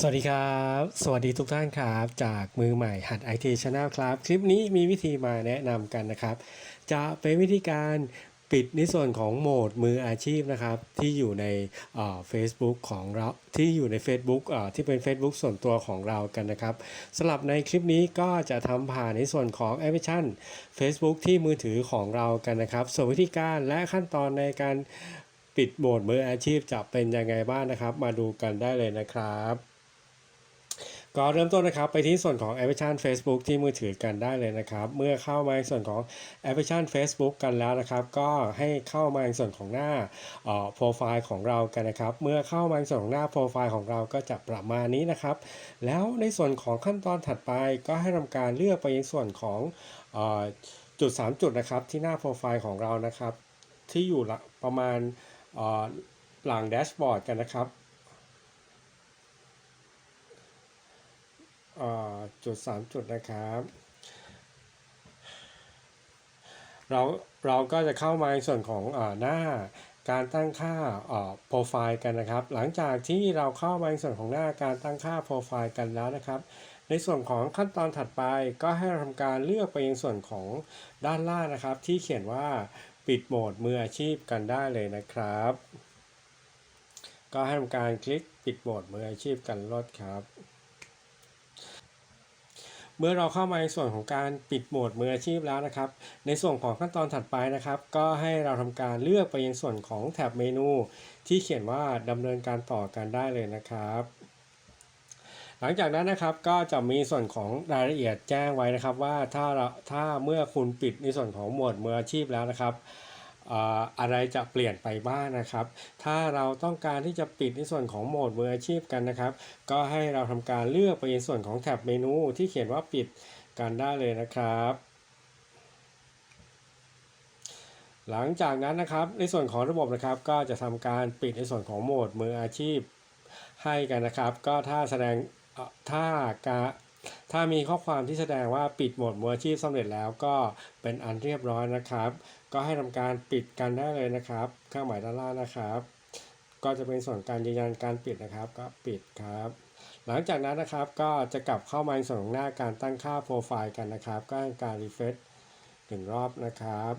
สวัสดีครับ สวัสดีทุกท่านครับ จากมือใหม่หัด IT Channel ครับ คลิปนี้มีวิธีมาแนะนำกันนะครับ จะเป็นวิธีการปิดในส่วนของโหมดมืออาชีพนะครับ ที่อยู่ในเอ่อ Facebook ของเราที่อยู่ใน Facebook ที่เป็น Facebook ส่วนตัวของเรากันนะครับสำหรับในคลิปนี้ก็จะทำผ่านในส่วนของแอปพลิเคชัน Facebook ที่มือถือของเรากันนะครับ ส่วนวิธีการและขั้นตอนในการปิดโหมดมืออาชีพจะเป็นยังไงบ้างนะครับ มาดูกันได้เลยนะครับ ก็เริ่มต้นนะครับไปที่ส่วนของแอปพลิเคชัน Facebook ที่มือถือกันได้เลยนะครับเมื่อเข้ามาในส่วนของแอปพลิเคชัน Facebook กันแล้วนะครับ ก็ให้เข้ามาในส่วนของหน้าโปรไฟล์ของเรากันนะครับ เมื่อเข้ามาในส่วนของหน้าโปรไฟล์ของเราก็จะประมาณนี้นะครับ แล้วในส่วนของขั้นตอนถัดไปก็ให้ทำการเลือกไปในส่วนของออจุด 3 จุดนะครับที่หน้าโปรไฟล์ของเรานะครับ ที่อยู่ละประมาณอ่อหลังแดชบอร์ดกันนะครับ เอ่อ จุด 3 จุดนะครับเราเราก็จะเข้ามาในส่วนของอหน้าการตั้งค่าโปรไฟล์กันนะครับ หลังจากที่เราเข้ามาในส่วนของหน้าการตั้งค่าโปรไฟล์กันแล้วนะครับ ในส่วนของขั้นตอนถัดไปก็ให้เราทำการเลือกไปยังส่วนของด้านล่างนะครับ ที่เขียนว่าปิดโหมดมืออาชีพกันได้เลยนะครับ ก็ให้ทำการคลิกปิดโหมดมืออาชีพกันลดครับ เมื่อเราเข้ามาในส่วนของการปิดโหมดมืออาชีพแล้วนะครับ ในส่วนของขั้นตอนถัดไปนะครับ ก็ให้เราทำการเลือกไปยังส่วนของแท็บเมนู ที่เขียนว่าดำเนินการต่อกันได้เลยนะครับหลังจากนั้นนะครับก็จะมีส่วนของรายละเอียดแจ้งไว้นะครับว่าถ้าเราถ้าเมื่อคุณปิดในส่วนของโหมดมืออาชีพแล้วนะครับ อะไรจะเปลี่ยนไปบ้างนะครับ ถ้าเราต้องการที่จะปิดในส่วนของโหมดมืออาชีพกันนะครับ ก็ให้เราทำการเลือกไปในส่วนของแท็บเมนูที่เขียนว่าปิดกันได้เลยนะครับหลังจากนั้นนะครับในส่วนของระบบนะครับก็จะทำการปิดในส่วนของโหมดมืออาชีพให้กันนะครับ ก็ถ้าแสดงถ้าการ ถ้ามีข้อความที่แสดงว่าปิดโหมดมืออาชีพสำเร็จแล้วก็เป็นอันเรียบร้อยนะครับ ก็ให้ทำการปิดกันได้เลยนะครับเครื่องหมายด้านล่างนะครับ ก็จะเป็นส่วนการยืนยันการปิดนะครับ ก็ปิดครับ หลังจากนั้นนะครับก็จะกลับเข้ามาในส่วนของหน้าการตั้งค่าโปรไฟล์กันนะครับ ก็ให้การรีเฟรชหนึ่งรอบนะครับ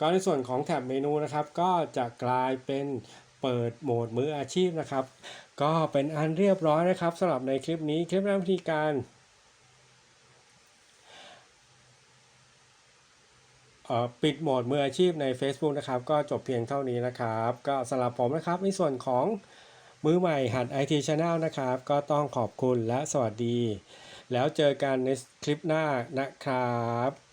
ก็ในส่วนของแท็บเมนูนะครับ ก็จะกลายเป็นเปิดโหมดมืออาชีพนะครับ ก็เป็นอันเรียบร้อยนะครับสำหรับในคลิปนี้คลิปแรกวิธีการเอ่อ ปิดโหมดมืออาชีพใน Facebook นะครับ ก็จบเพียงเท่านี้นะครับ ก็สำหรับผมนะครับในส่วนของมือใหม่หัด IT Channel นะครับ ก็ต้องขอบคุณและสวัสดี แล้วเจอกันในคลิปหน้านะครับ